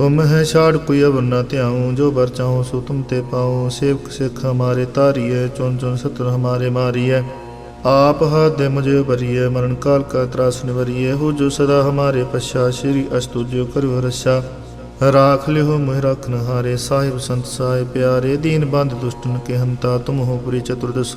ਤੁਮ ਹੈ ਛਾੜ ਕੋਈ ਅਵਰ ਨਾ ਧਿਆਉ, ਜੋ ਬਰ ਚਾਹੋ ਸੋ ਤੁਮ ਤੇ ਪਾਉ। ਸੇਵਕ ਸਿੱਖ ਹਮਾਰੇ ਤਾਰੀਏ ਚੁਨ ਚੁਨ ਸਤਰ ਹਮਾਰੇ ਮਾਰੀਏ ਆਪ ਹਾਥ ਦੇ ਮੁਝੇ ਬਰੀਏ ਮਰਨ ਕਾਲ ਕਾ ਤਰਾਸ ਨਿਵਰੀਏ ਹੋ ਜੋ ਸਦਾ ਹਮਾਰੇ ਪਛਾ, ਸ਼੍ਰੀ ਅਸਤੁਜਿਓ ਕਰੋ ਰਛਾ। ਰਾਖ ਲਿਓ ਮੋਹਿ ਰਖਨ ਹਾਰੇ ਸਾਹਿਬ ਸੰਤ ਸਾਹਿਬ ਪਿਆਰੇ। ਦੀਨ ਬੰਦ ਦੁਸ਼ਟਨ ਕੇ ਹੰਤਾ ਤੁਮ ਹੋ ਪੁਰੀ ਚਤੁਰਦਸ਼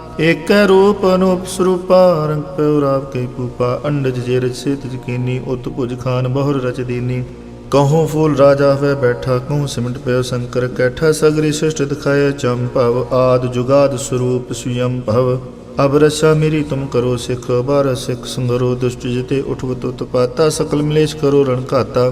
ਏਕੈ ਰੂਪ ਅਨੂਪ ਸਰੂਪਾ, ਰੰਗ ਪਉ ਰਾਵ ਕੈ ਪੂਪਾ ਅੰਡਜ ਜੇ ਰਚ ਸੇਤ ਜਕੀਨੀ ਉਤ ਭੁਜ ਖਾਨ ਬਹੁਰ ਰਚ ਦੀਨੀ। ਕਹੂੰ ਫੂਲ ਰਾਜਾ ਹੋਇ ਬੈਠਾ, ਕਹੂੰ ਸਿਮਟ ਪਿਓ ਸ਼ੰਕਰ ਕੈਠਾ, ਸਗਰੀ ਸ੍ਰਿਸ਼ਟ ਦਿਖਾਏ ਭਵ, ਆਦ ਜੁਗਾਦ ਸਰੂਪ ਸੁਯੰ ਭਵ। ਅਬ ਰਸਾ ਮੇਰੀ ਤੁਮ ਕਰੋ ਸਿਖ, ਬਾਰ ਸਿਖ ਸੰਗਰੋ, ਦੁਸ਼ਟ ਜਿਤੇ ਉਠਵਤ ਉਤਪਾਤਾ ਸਕਲ ਮਲੇਸ਼ ਕਰੋ ਰਣ ਘਾਤਾ।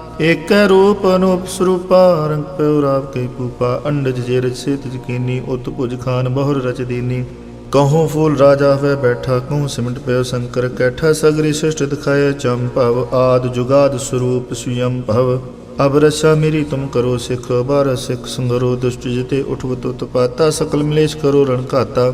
ਏਕੈ ਰੂਪ ਅਨੂਪ ਸਰੂਪਾ, ਰੰਗ ਪਉ ਰਾਵ ਕੈ ਪੂਪਾ ਅੰਡਜ ਜੇ ਰਚ ਸੇਤ ਜਕੀਨੀ ਉਤ ਭੁਜ ਖਾਨ ਬਹੁਰ ਰਚ ਦੀਨੀ। ਕਹੂੰ ਫੂਲ ਰਾਜਾ ਹੋਇ ਬੈਠਾ ਕਹੂੰ ਸਿਮਟ ਪਿਓ ਸ਼ੰਕਰ ਕੈਠਾ, ਸਗਰੀ ਸ੍ਰਿਸ਼ਟ ਦਿਖਾਏ ਭਵ, ਆਦ ਜੁਗਾਦ ਸਰੂਪ ਸੁਯੰ ਭਵ। ਅਬ ਰਸਾ ਮੇਰੀ ਤੁਮ ਕਰੋ ਸਿਖ, ਬਾਰ ਸਿਖ ਸੰਗਰੋ, ਦੁਸ਼ਟ ਜਿਤੇ ਉਠਵਤ ਉਤਪਾਤਾ, ਸਕਲ ਮਲੇਸ਼ ਕਰੋ ਰਣ ਘਾਤਾ।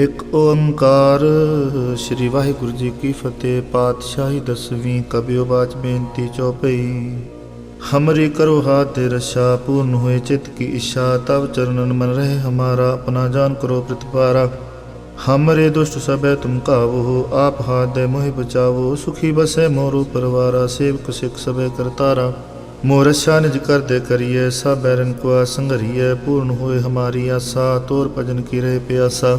ਇਕ ਓੰਕਾਰ। ਸ੍ਰੀ ਵਾਹਿਗੁਰੂ ਜੀ ਕੀ ਫਤਿਹ। ਪਾਤਸ਼ਾਹੀ ਦਸਵੀਂ ਕਬਿਓ ਬਾਚ ਬੇਨਤੀ ਚੌਪਈ ਹਮਰੀ ਕਰੋ ਹਾਥ ਦੇ ਰਸ਼ਾ, ਪੂਰਨ ਹੋਏ ਚਿਤ ਕੀ ਇਸ਼ਾ ਤਬ ਚਰਨਨ ਮਨ ਰਹੇ ਹਮਾਰਾ, ਆਪਣਾ ਜਾਨ ਕਰੋ ਪ੍ਰਤਪਾਰਾ ਹਮਰੇ ਦੁਸ਼ਟ ਸਭੈ ਤੁਮ ਕਾਵੋ ਆਪ ਹਾਥ ਦੇ ਮੋਹਿ ਬਚਾਵੋ, ਸੁਖੀ ਬਸੇ ਮੋਰੂ ਪਰਵਾਰਾ, ਸੇਵਕ ਸਿਖ ਸਭੈ ਕਰਤਾਰਾ। ਮੋਰਸ਼ਾ ਨਿਜ ਕਰਦੇ ਕਰੀਏ ਸਭ ਬੈਰਨ ਕੋ ਸੰਗਰੀਏ ਪੂਰਨ ਹੋਏ ਹਮਾਰੀ ਆਸਾ, ਤੋਰ ਭਜਨ ਕੀ ਰਹੇ ਪਿਆਸਾ।